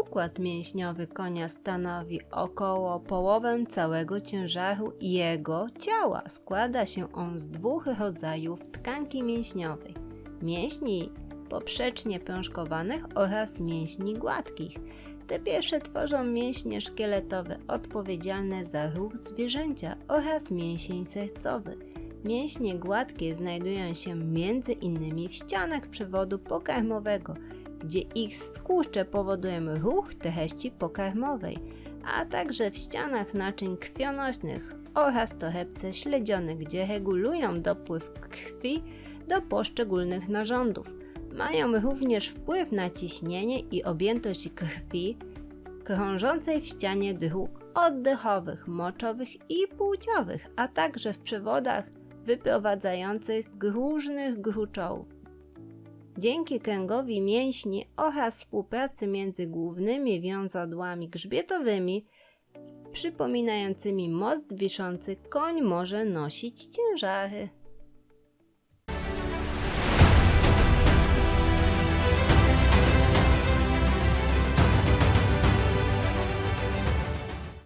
Układ mięśniowy konia stanowi około połowę całego ciężaru jego ciała. Składa się on z dwóch rodzajów tkanki mięśniowej: mięśni poprzecznie prążkowanych oraz mięśni gładkich. Te pierwsze tworzą mięśnie szkieletowe odpowiedzialne za ruch zwierzęcia oraz mięsień sercowy. Mięśnie gładkie znajdują się między innymi w ścianach przewodu pokarmowego, gdzie ich skurcze powodują ruch treści pokarmowej, a także w ścianach naczyń krwionośnych oraz torebce śledzionych, gdzie regulują dopływ krwi do poszczególnych narządów. Mają również wpływ na ciśnienie i objętość krwi krążącej w ścianie dróg oddechowych, moczowych i płciowych, a także w przewodach wyprowadzających różnych gruczołów. Dzięki kręgowi mięśni oraz współpracy między głównymi wiązadłami grzbietowymi, przypominającymi most wiszący, koń może nosić ciężary.